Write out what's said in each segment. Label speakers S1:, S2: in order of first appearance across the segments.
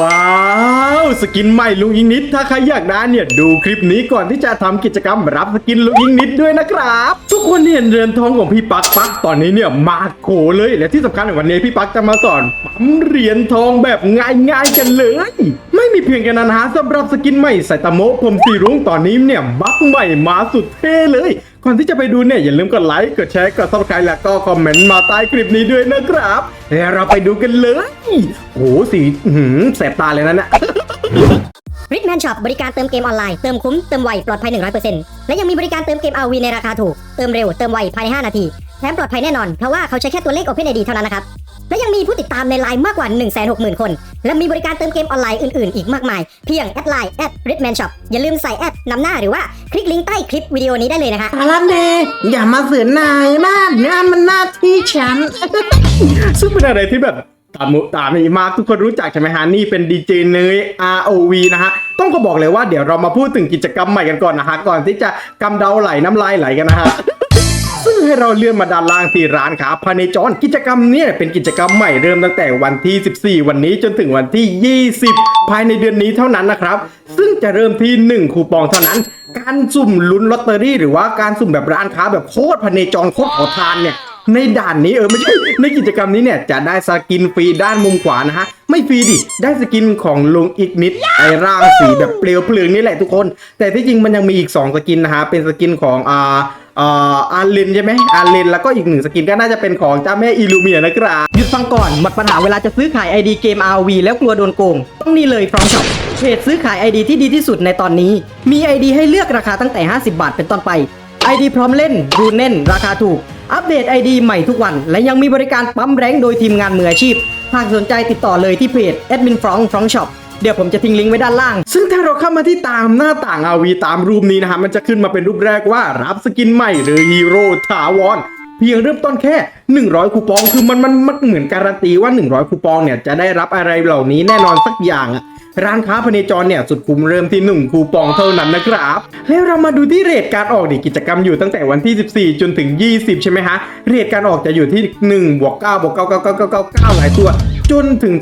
S1: ว้าวสกินใหม่ลุงยิงนิด ถ้าใครอยากได้เนี่ยดูคลิปนี้ก่อนที่จะทำกิจกรรมรับสกินลุงยิงนิดด้วยนะครับ ทุกคนเห็นเรือนทองของพี่ปักปักตอนนี้เนี่ยมาโขเลยและที่สำคัญในวันนี้พี่ปักจะมาสอนปั๊มเหรียญทองแบบง่ายๆกันเลย ไม่มีเพียงแค่นั้นนะฮะสำหรับสกินใหม่ไซตามะผมสีรุ้งตอนนี้เนี่ยบักใหม่มาสุดเท่เลย ก่อนที่จะไปดูเนี่ยอย่าลืมกดไลค์กดแชร์กดซับสไครต์แล้วก็คอมเมนต์มาใต้คลิปนี้ด้วยนะครับแล้วเราไปดูกันเลยโอ้โหสีหืมแสบตาเลยนะเนี่ย
S2: ริทแมนช็อปบริการเติมเกมออนไลน์ เติมคุ้ม เติมไว ปลอดภัย 100%และยังมีบริการเติมเกม RV ในราคาถูก เติมเร็ว เติมไว ภายใน 5 นาที แถมปลอดภัยแน่นอน เพราะว่าเขาใช้แค่ตัวเลข OpenID เท่านั้นนะครับ และยังมีผู้ติดตามในไลน์มากกว่า 160,000 คน และมีบริการเติมเกมออนไลน์อื่นๆ อีกมากมาย เพียงแอดไลน์แอดริทแมนช็อปอย่าลืมใส่แอดนำหน้าหรือว่าคลิกลิงก์ใต้คลิปวิดีโอนี้ได้เลยนะคะ
S3: สารเนอย่ามาเสือนายนะงานมันหน้าที่ฉัน
S1: ซึ่งเป็นอะไรที่แบบตามมุตามนี้มากทุกคนรู้จักใช่ไหมฮะ นี่เป็นดีเจเนย ROV นะฮะ ต้องก็บอกเลยว่าเดี๋ยวเรามาพูดถึงกิจกรรมใหม่กันก่อนนะฮะ ก่อนที่จะกำเดาไหลน้ำลายไหลกันนะฮะ ซึ่งให้เราเลื่อนมาด้านล่างที่ร้านค้าพาเนจรกิจกรรมเนี่ยเป็นกิจกรรมใหม่เริ่มตั้งแต่วันที่ 14 วันนี้จนถึงวันที่ 20 ภายในเดือนนี้เท่านั้นนะครับ ซึ่งจะเริ่มที่ 1 คูปองเท่านั้น การสุ่มลุ้นลอตเตอรี่ หรือว่าการสุ่มแบบร้านค้าแบบโคตรพาเนจรโคตรขอทานเนี่ยในด่านนี้เออไม่ใช่ในกิจกรรมนี้เนี่ยจะได้สกินฟรีด้านมุมขวานะฮะไม่ฟรีดิได้สกินของลุงอีกนิดไอร่างสีแบบเปลวเพลิงนี่แหละทุกคน แต่ที่จริงมันยังมีอีก 2 สกินนะฮะเป็นสกินของอ่า อ่าร์เลนใช่ไหมอาร์เลนแล้วก็อีกหนึ่งสกินก็น่าจะเป็นของเจ้าแม่อิลูเมียนะครับ
S3: หยุดฟังก่อนหมดปัญหาเวลาจะซื้อขาย ID เกม RV แล้วกลัวโดนโกง ต้องนี่เลย From Shop เพจซื้อขาย ID ที่ดีที่สุดในตอนนี้ มี ID ให้เลือกราคาตั้งแต่ 50 บาทเป็นต้นไป ID พร้อมเล่นรูเน่น ราคาถูก อัปเดต ID ใหม่ทุกวัน และยังมีบริการปั๊มแรงโดยทีมงานมืออาชีพหากสนใจติดต่อเลยที่เพจ Admin From From Shop เดี๋ยวผมจะทิ้งลิงก์ไว้ด้านล่าง
S1: ซึ่งถ้าเราเข้ามาที่ตามหน้าต่างอาวีตามรูปนี้นะฮะมันจะขึ้นมาเป็นรูปแรกว่ารับสกินใหม่หรือฮีโร่ถาวรเพียงเริ่มต้นแค่ 100 คูปอง คือมันมันมันเหมือนการันตีว่า 100 คูปองเนี่ยจะได้รับอะไรเหล่านี้แน่นอนสักอย่างอะร้านค้าพเนจรเนี่ยสุดคุ้มเริ่มที่ 1 คูปองเท่านั้นนะครับ แล้วเรามาดูที่เรทการออกดิกิจกรรมอยู่ตั้งแต่วันที่ 14 จนถึง 20 ใช่ไหมฮะ เรทการออกจะอยู่ที่1บวก9บวก9 9 9 9 9 9หลายตัว จนถึง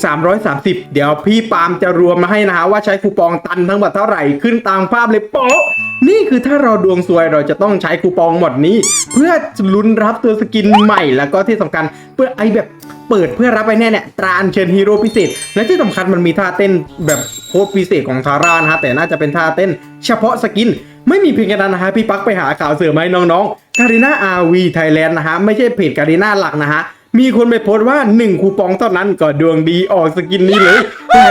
S1: 330 เดี๋ยวพี่ปาล์มจะรวมมาให้นะฮะว่าใช้คูปองตันทั้งหมดเท่าไหร่ขึ้นตามภาพเลยโป๊ะนี่คือถ้าเราดวงซวยเราจะต้องใช้คูปองหมดนี้ เพื่อลุ้นรับตัวสกินใหม่แล้วก็ที่สำคัญเพื่อไอแบบเปิดเพื่อรับไปแน่เนี่ยตราอัญเชิญฮีโร่พิเศษ และที่สำคัญมันมีท่าเต้นแบบโคตรพิเศษของทาร่านะฮะแต่น่าจะเป็นท่าเต้น เฉพาะสกิน ไม่มีเพียงแค่นั้นนะฮะพี่ปักไปหาข่าวเสริมมาให้น้องๆการีนาอาวีไทยแลนด์นะฮะไม่ใช่เพจการีนาหลักนะฮะ มีคนไปโพสต์ว่า 1 คูปองเท่านั้นก็ดวงดีออกสกินนี้เลย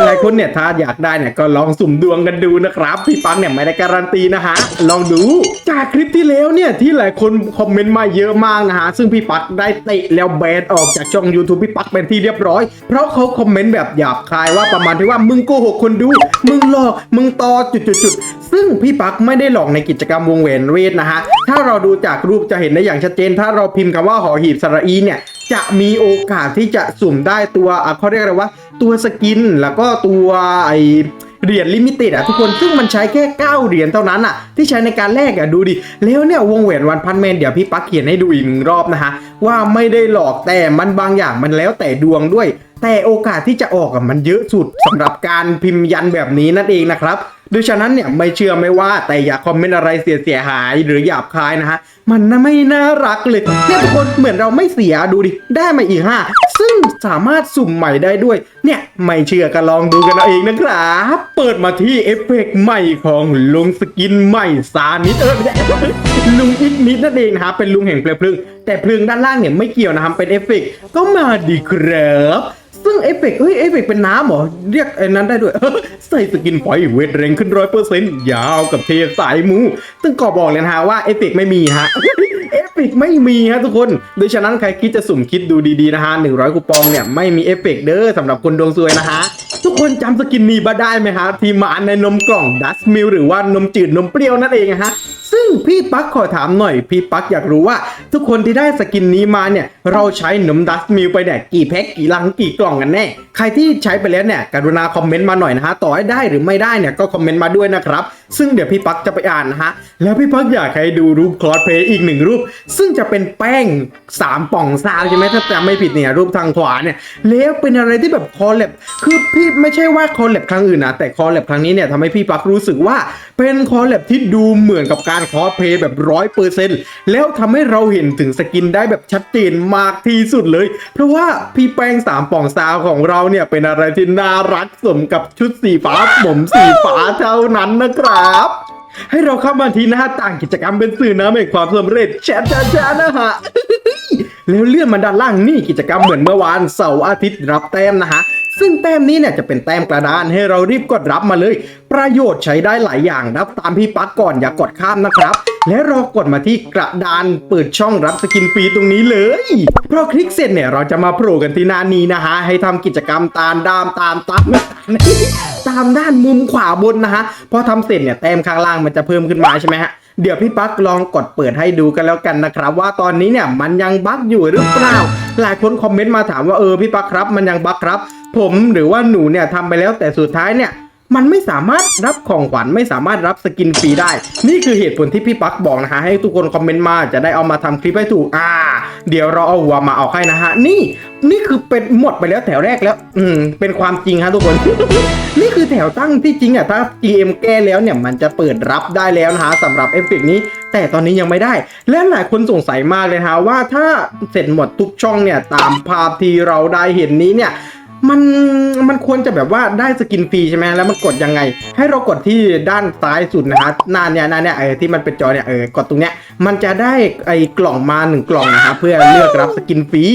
S1: หลายๆคนเนี่ยถ้าอยากได้เนี่ยก็ลองสุ่มดวงกันดูนะครับ พี่ปังเนี่ยไม่ได้การันตีนะฮะ ลองดู จากคลิปที่แล้วเนี่ยที่หลายคนคอมเมนต์มาเยอะมากนะฮะ ซึ่งพี่ปักได้เตะแล้วแบนออกจากช่อง YouTube พี่ปักเป็นที่เรียบร้อย เพราะเขาคอมเมนต์แบบหยาบคายว่าประมาณที่ว่ามึงโกหกคนดู มึงหลอก มึงตอจุดๆๆซึ่งพี่ปักไม่ได้หลอกในกิจกรรมวงแหวนเวทนะฮะ ถ้าเราดูจากรูปจะเห็นได้อย่างชัดเจน ถ้าเราพิมพ์คำว่าหอหีบสระอีเนี่ย จะมีโอกาสที่จะสุ่มได้ตัวอะเขาเรียกอะไรว่าตัวสกินแล้วก็ตัวไอเหรียญลิมิเต็ดอะทุกคนซึ่งมันใช้แค่ 9 เหรียญเท่านั้นอะ ที่ใช้ในการแลกอะดูดิ แล้วเนี่ยวงแหวนวันพันแมนเดี๋ยวพี่ปักเขียนให้ดูอีกหนึ่งรอบนะฮะ ว่าไม่ได้หลอกแต่มันบางอย่างมันแล้วแต่ดวงด้วย แต่โอกาสที่จะออกอะมันเยอะสุดสำหรับการพิมพ์ยันแบบนี้นั่นเองนะครับ โดยฉะนั้นเนี่ยไม่เชื่อไม่ว่าแต่อย่าคอมเมนต์อะไรเสียเสียหายหรือหยาบคายนะฮะ มันน่าไม่น่ารักเลยเนี่ยทุกคนเหมือนเราไม่เสียดูดิ ได้มาอีกห้าซึ่งสามารถสุ่มใหม่ได้ด้วย เนี่ยไม่เชื่อก็ลองดูกันเอาเองนะครับ เปิดมาที่เอฟเฟกต์ใหม่ของลุงสกินใหม่ซานิดเออลุงอีกนิดนั่นเองนะครับเป็นลุงแห่งเปลวพลิงแต่เพลิงด้านล่างเนี่ยไม่เกี่ยวนะครับเป็นเอฟเฟกต์ก็มาดีครับ ซึ่งเอฟเฟกเฮ้ยเอฟเฟกเป็นน้ำเหรอ เรียกไอ้นั้นได้ด้วย ใส่สกินไฟเวทเร่งขึ้นร้อยเปอร์เซ็นต์ยาวกับเทสายมูซึ่งก็บอกเลยนะฮะว่าเอฟเฟกไม่มีฮะ เอฟเฟกต์ไม่มีฮะทุกคน โดยฉะนั้นใครคิดจะสุ่มคิดดูดีๆนะฮะ100คูปองเนี่ยไม่มีเอฟเฟกต์เด้อสำหรับคนดวงซวยนะฮะทุกคนจำสกินนี้มาได้ไหมฮะที่มาในนมกล่องดัสมิลหรือว่านมจืดนมเปรี้ยวนั่นเองฮะซึ่งพี่ปักขอถามหน่อย พี่ปักอยากรู้ว่า ทุกคนที่ได้สกินนี้มาเนี่ย เราใช้นมดัสมิลไปเนี่ยกี่แพ็คกี่ลังกี่กล่องกันแน่ ใครที่ใช้ไปแล้วเนี่ยกรุณาคอมเมนต์มาหน่อยนะฮะ ต่อให้ได้หรือไม่ได้เนี่ยก็คอมเมนต์มาด้วยนะครับ ซึ่งเดี๋ยวพี่ปักจะไปอ่านนะฮะ แล้วพี่ปักอยากให้ดูรูปคลอสเพย์อีกหนึ่งรูปซึ่งจะเป็นแป้งสามป่องซาวใช่ไหมถ้าจำไม่ผิดเนี่ยรูปทางขวาเนี่ยแล้วเป็นอะไรที่แบบคอลแลบคือพี่ไม่ใช่ว่าคอลแลบครั้งอื่นนะแต่คอลแลบครั้งนี้เนี่ยทำให้พี่ปักรู้สึกว่าเป็นคอลแลบที่ดูเหมือนกับการคอสเพย์แบบร้อยเปอร์เซ็นต์แล้วทำให้เราเห็นถึงสกินได้แบบชัดเจนมากที่สุดเลย เพราะว่าพี่แป้งสามป่องซาวของเราเนี่ยเป็นอะไรที่น่ารักสมกับชุดสีฟ้าผมสีฟ้าเท่านั้นนะครับ ให้เราเข้ามาที่หน้าต่างกิจกรรมเป็นสื่อน้ำแห่งความสำเร็จแชทแชทนะฮะแล้วเลื่อนมาด้านล่างนี่กิจกรรมเหมือนเมื่อวานเสาร์อาทิตย์รับแต้มนะฮะ ซึ่งแต้มนี้เนี่ยจะเป็นแต้มกระดานให้เรารีบกดรับมาเลย ประโยชน์ใช้ได้หลายอย่างรับตามพี่ปักก่อนอย่ากดข้ามนะครับ และรอกดมาที่กระดานเปิดช่องรับสกินฟรีตรงนี้เลยพอคลิกเสร็จเนี่ยเราจะมาโผล่กันที่หน้านี้นะฮะให้ทำกิจกรรมตามดามตามตามตามด้านมุมขวาบนนะฮะพอทำเสร็จเนี่ยแต้มข้างล่างมันจะเพิ่มขึ้นมาใช่ไหมฮะเดี๋ยวพี่ปั๊กลองกดเปิดให้ดูกันแล้วกันนะครับ ว่าตอนนี้เนี่ยมันยังบั๊กอยู่หรือเปล่า หลายคนคอมเมนต์มาถามว่าเออพี่ปั๊กครับ มันยังบั๊กครับ ผมหรือว่าหนูเนี่ยทำไปแล้วแต่สุดท้ายเนี่ยมันไม่สามารถรับของขวัญไม่สามารถรับสกินฟรีได้ นี่คือเหตุผลที่พี่ปักบอกนะฮะให้ทุกคนคอมเมนต์มาจะได้เอามาทำคลิปให้ถูกอ่า เดี๋ยวเราเอาหัวมาเอาให้นะฮะนี่นี่คือเป็นหมดไปแล้วแถวแรกแล้ว อืมเป็นความจริงฮะทุกคน นี่คือแถวตั้งที่จริงอะถ้า GM แก้แล้วเนี่ยมันจะเปิดรับได้แล้วนะฮะสำหรับเอฟเฟกต์นี้ แต่ตอนนี้ยังไม่ได้ และหลายคนสงสัยมากเลยฮะว่าถ้าเสร็จหมดทุกช่องเนี่ยตามภาพที่เราได้เห็นนี้เนี่ย มันมันควรจะแบบว่าได้สกินฟรีใช่ไหมแล้วมันกดยังไง ให้เรากดที่ด้านซ้ายสุดนะฮะหน้าเนี่ยหน้าเนี่ยเออที่มันเป็นจอเนี่ยเออกดตรงเนี้ยมันจะได้ไอ้กล่องมาหนึ่งกล่องนะฮะเพื่อเลือกรับสกินฟรี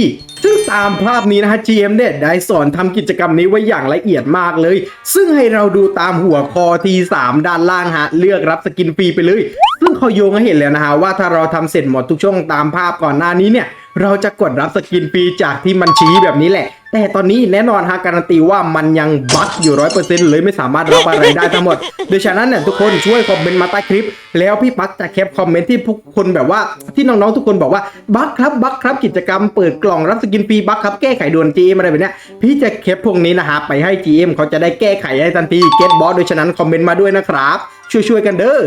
S1: ซึ่งตามภาพนี้นะฮะ GM เนี่ยได้สอนทำกิจกรรมนี้ไว้อย่างละเอียดมากเลย ซึ่งให้เราดูตามหัวคอที3ด้านล่างฮะ เลือกรับสกินฟรีไปเลย ซึ่งเขาโยงให้เห็นแล้วนะฮะว่าถ้าเราทำเสร็จหมดทุกช่องตามภาพก่อนหน้านี้เนี่ย เราจะกดรับสกินฟรีจากที่มันชี้แบบนี้แหละ แต่ตอนนี้แน่นอนฮะการันตีว่ามันยังบั๊กอยู่ร้อยเปอร์เซ็นต์เลยไม่สามารถรับอะไรได้ทั้งหมดโดยฉะนั้นเนี่ยทุกคนช่วยคอมเมนต์มาใต้คลิป แล้วพี่ปั๊กจะแคปคอมเมนต์ที่พวกคนแบบว่าที่น้องๆทุกคนบอกว่าบั๊กครับบั๊กครับกิจกรรมเปิดกล่องรับสกินฟรีบั๊กครับแก้ไขด่วน GM อะไรแบบเนี้ยพี่จะแคปพวกนี้นะฮะไปให้ GM เขาจะได้แก้ไขให้ทันทีเก็ตบอสโดยฉะนั้นคอมเมนต์มาด้วยนะครับช่วยๆกันเด้อ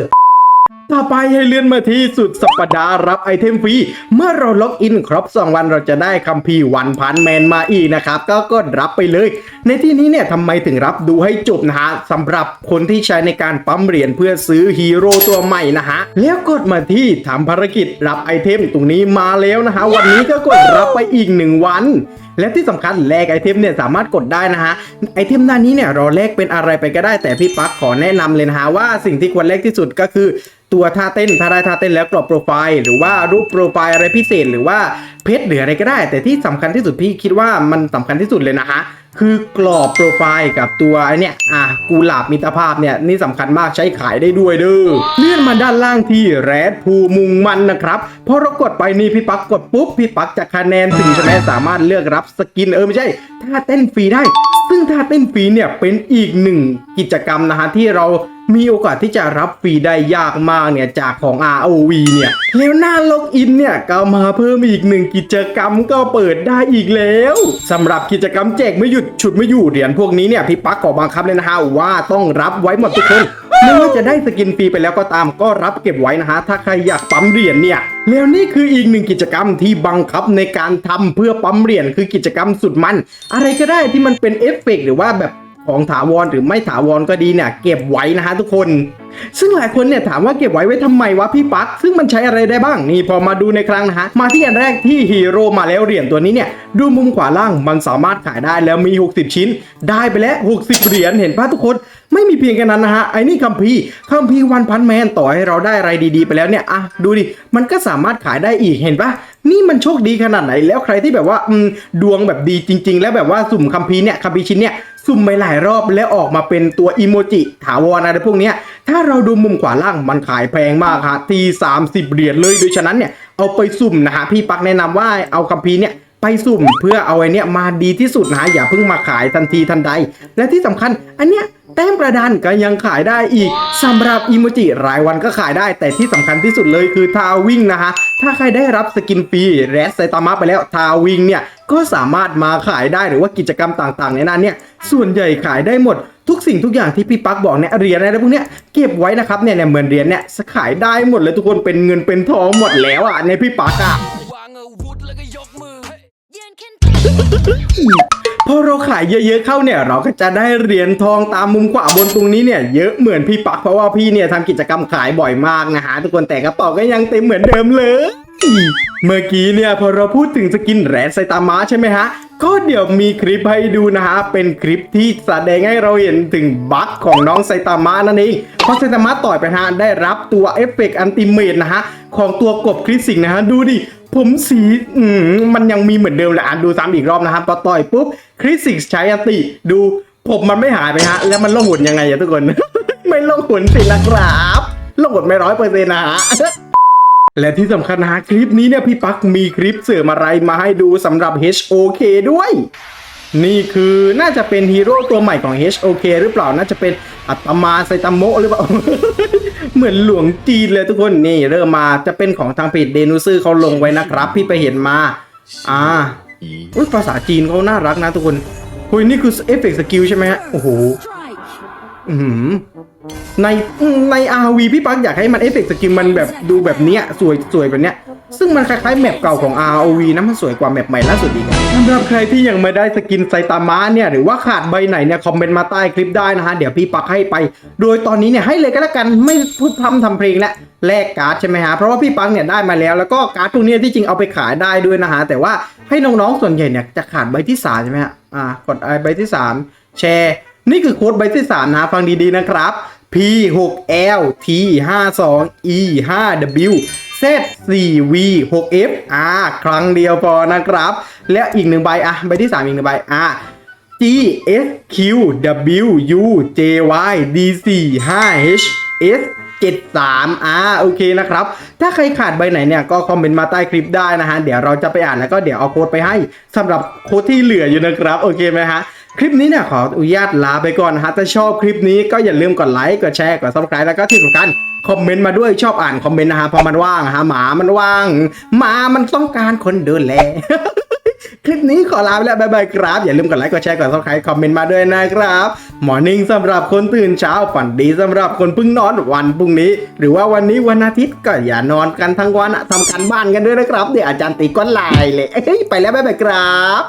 S1: ต่อไปให้เลื่อนมาที่สุดสัปดาห์รับไอเทมฟรี เมื่อเราล็อกอินครบ 2 วันเราจะได้คัมภีร์วันพันแมนมาอีกนะครับ ก็กดรับไปเลย ในที่นี้เนี่ยทำไมถึงรับดูให้จบนะฮะสำหรับคนที่ใช้ในการปั๊มเหรียญเพื่อซื้อฮีโร่ตัวใหม่นะฮะ แล้วกดมาที่ทำภารกิจรับไอเทมตรงนี้มาแล้วนะฮะ วันนี้ก็กดรับไปอีก 1 วันและที่สำคัญแลกไอเทมเนี่ยสามารถกดได้นะฮะไอเทมหน้านี้เนี่ยเราแลกเป็นอะไรไปก็ได้แต่พี่ปักขอแนะนำเลยนะฮะว่าสิ่งที่ควรแลกที่สุดก็คือ ตัวท่าเต้นถ้าได้ท่าเต้นแล้วกรอบโปรไฟล์ หรือว่ารูปโปรไฟล์อะไรพิเศษ หรือว่าเพชรหรืออะไรก็ได้ แต่ที่สำคัญที่สุดพี่คิดว่ามันสำคัญที่สุดเลยนะฮะคือกรอบโปรไฟล์กับตัวไอเนี่ยอะกูหลาบมิตรภาพเนี่ยนี่สำคัญมากใช้ขายได้ด้วยเด้อเลื่อนมาด้านล่างที่แรดภูมุงมันนะครับพอเรากดไปนี่พี่ปักกดปุ๊บพี่ปักจะคะแนนถึงใช่ไหมสามารถเลือกรับสกินเออไม่ใช่ท่าเต้นฟรีได้ ซึ่งท่าเต้นฟรีเนี่ยเป็นอีกหนึ่งกิจกรรมนะฮะที่เรา มีโอกาสที่จะรับฟรีได้ยากมากเนี่ยจากของ ROV เนี่ยแล้วหน้าล็อกอินเนี่ยก็มาเพิ่มอีกหนึ่งกิจกรรมก็เปิดได้อีกแล้วสำหรับกิจกรรมแจกไม่หยุดฉุดไม่อยู่เหรียญพวกนี้เนี่ยพี่ปักขอบังคับเลยนะฮะว่าต้องรับไว้หมดทุกคนไม่ว่าจะได้สกินฟรีไปแล้วก็ตามก็รับเก็บไว้นะฮะ ถ้าใครอยากปั๊มเหรียญเนี่ยแล้วนี่คืออีกหนึ่งกิจกรรมที่บังคับในการทำเพื่อปั๊มเหรียญคือกิจกรรมสุดมัน อะไรก็ได้ที่มันเป็นเอฟเฟกต์หรือว่าแบบ ของถาวรหรือไม่ถาวรก็ดีเนี่ยเก็บไว้นะฮะทุกคน ซึ่งหลายคนเนี่ยถามว่าเก็บไว้ไว้ทำไมวะพี่ปั๊กซึ่งมันใช้อะไรได้บ้างนี่พอมาดูในครั้งนะฮะมาที่อันแรกที่ฮีโร่มาแล้วเหรียญตัวนี้เนี่ยดูมุมขวาล่างมันสามารถขายได้แล้วมี 60 ชิ้น ได้ไปแล้ว 60 เหรียญเห็นปะทุกคน ไม่มีเพียงแค่นั้นนะฮะไอ้นี่คัมภีร์คัมภีร์วันพันแมนต่อให้เราได้อะไรดีๆ ไปแล้วเนี่ยอะดูดิ มันก็สามารถขายได้อีกเห็นปะนี่มันโชคดีขนาดไหนแล้วใครที่แบบว่าอืมดวงแบบดีจริง ๆ แล้วแบบว่าสุ่มคัมภีร์เนี่ยคัมภีร์ชิ้นเนี่ยสุ่มไปหลายรอบแล้วออกมาเป็นตัวอีโมจิถาวรอะไรพวกเนี้ยถ้าเราดูมุมขวาล่างมันขายแพงมากฮะที่30 เหรียญเลยโดยฉะนั้นเนี่ยเอาไปสุ่มนะฮะพี่ปักแนะนำว่าเอาคัมภีร์เนี่ยไปสุ่มเพื่อเอาไอ้นี้ยมาดีที่สุดนะอย่าเพิ่งมาขายทันทีทันใด และที่สำคัญอันเนี้ย แต้มกระดานก็ยังขายได้อีกสำหรับอิโมจิรายวันก็ขายได้ แต่ที่สำคัญที่สุดเลยคือทาวิ่งนะฮะ ถ้าใครได้รับสกินฟรีแรสไซตามะไปแล้วทาวิ่งเนี่ยก็สามารถมาขายได้หรือว่ากิจกรรมต่างๆ ในนั้นเนี่ยส่วนใหญ่ขายได้หมดทุกสิ่งทุกอย่างที่พี่ปักบอกเนี่ยเหรียญอะไรพวกเนี้ยเก็บไว้นะครับเนี่ยเนี่ยเหมือนเหรียญเนี่ยขายได้หมดเลยทุกคนเป็นเงินเป็นทองหมดแล้วอะในพี่ปักอะ พอเราขายเยอะๆเข้าเนี่ยเราก็จะได้เหรียญทองตามมุมขวาบนตรงนี้เนี่ยเยอะเหมือนพี่ปักเพราะว่าพี่เนี่ยทำกิจกรรมขายบ่อยมากนะฮะทุกคนแต่กระเป๋าก็ยังเต็มเหมือนเดิมเลย เมื่อกี้เนี่ยพอเราพูดถึงสกินแรดไซตามะใช่ไหมฮะก็เดี๋ยวมีคลิปให้ดูนะฮะ เป็นคลิปที่แสดงให้เราเห็นถึงบัคของน้องไซตามะนั่นเอง เพอไซตามะต่อยไปฮะได้รับตัวเอฟเฟกต์อันติเมตนะฮะ ของตัวกบคริสสิงนะฮะ ดูดิ ผมสีอืมมันยังมีเหมือนเดิมแหละอ่านดูซ้ำอีกรอบนะฮะพอต่อยปุ๊บคริสิกใช้อติดูผมมันไม่หายไปฮะ แล้วมันล่องหนยังไงอะทุกคน ไม่ล่องหนสิละครับล่องหนไม่ร้อยเปอร์เซ็นต์นะฮะและที่สำคัญนะฮะคลิปนี้เนี่ยพี่ปักมีคลิปเสริมอะไรมาให้ดูสำหรับ HOK ด้วย นี่คือน่าจะเป็นฮีโร่ตัวใหม่ของ HOK หรือเปล่าน่าจะเป็นอัตมาไซตามโมหรือเปล่า เหมือนหลวงจีนเลยทุกคนนี่เริ่มมาจะเป็นของทางเพจเดนูซือเขาลงไว้นะครับ พี่ไปเห็นมา อ่าอุ้ยภาษาจีนเขาน่ารักนะทุกคนคุยนี่คือเอฟเฟกต์สกิลใช่ไหมฮะโอ้โหอืมในใน RV พี่ปักอยากให้มันเอฟเฟกต์สกินมันแบบดูแบบเนี้ยสวยสวยแบบเนี้ย ซึ่งมันคล้ายๆแมปเก่าของ ROV นะมันสวยกว่าแมปใหม่ล่าสุดอีกสำหรับใครที่ยังไม่ได้สกินไซตามะเนี่ยหรือว่าขาดใบไหนเนี่ยคอมเมนต์มาใต้คลิปได้นะฮะ เดี๋ยวพี่ปักให้ไป โดยตอนนี้เนี่ยให้เลยก็แล้วกันไม่พูดทำทำเพลงและแลกการ์ดใช่ไหมฮะ เพราะว่าพี่ปักเนี่ยได้มาแล้ว แล้วก็การ์ดตรงนี้ที่จริงเอาไปขายได้ด้วยนะฮะ แต่ว่าให้น้องๆส่วนใหญ่เนี่ยจะขาดใบที่3ใช่ไหมฮะอ่ากดไอใบที่ 3 แชร์ นี่คือโค้ดใบที่3นะฟังดีๆนะครับ P6LT52E5W Z4V 6F อ่าครั้งเดียวพอนะครับ และอีกหนึ่งใบอะใบที่ 3 อีกหนึ่งใบอะ G S Q W U J Y D 4 5 H S 73อ่าโอเคนะครับ ถ้าใครขาดใบไหนเนี่ยก็คอมเมนต์มาใต้คลิปได้นะฮะ เดี๋ยวเราจะไปอ่านแล้วก็เดี๋ยวเอาโค้ดไปให้สำหรับโค้ดที่เหลืออยู่นะครับ โอเคไหมฮะ คลิปนี้เนี่ยขออนุญาตลาไปก่อนนะฮะถ้าชอบคลิปนี้ก็อย่าลืมกดไลค์กดแชร์กด subscribe แล้วก็ที่สำคัญคอมเมนต์มาด้วยชอบอ่านคอมเมนต์นะฮะพอมันว่างฮะหมามันว่างหมามันต้องการคนดูแลคลิปนี้ขอลาไปแล้ว บ๊ายบายครับ อย่าลืมกดไลค์ กดแชร์ กด subscribe คอมเมนต์มาด้วยนะครับหมอนิ่งสำหรับคนตื่นเช้า ฝันดีสำหรับคนเพิ่งนอนวันพรุ่งนี้ หรือว่าวันนี้วันอาทิตย์ก็อย่านอนกันทั้งวันอะทำการบ้านกันด้วยนะครับ เดี๋ยวอาจารย์ตีก้อนลายเลยเอ้ย ไปแล้ว บ๊ายบายครับ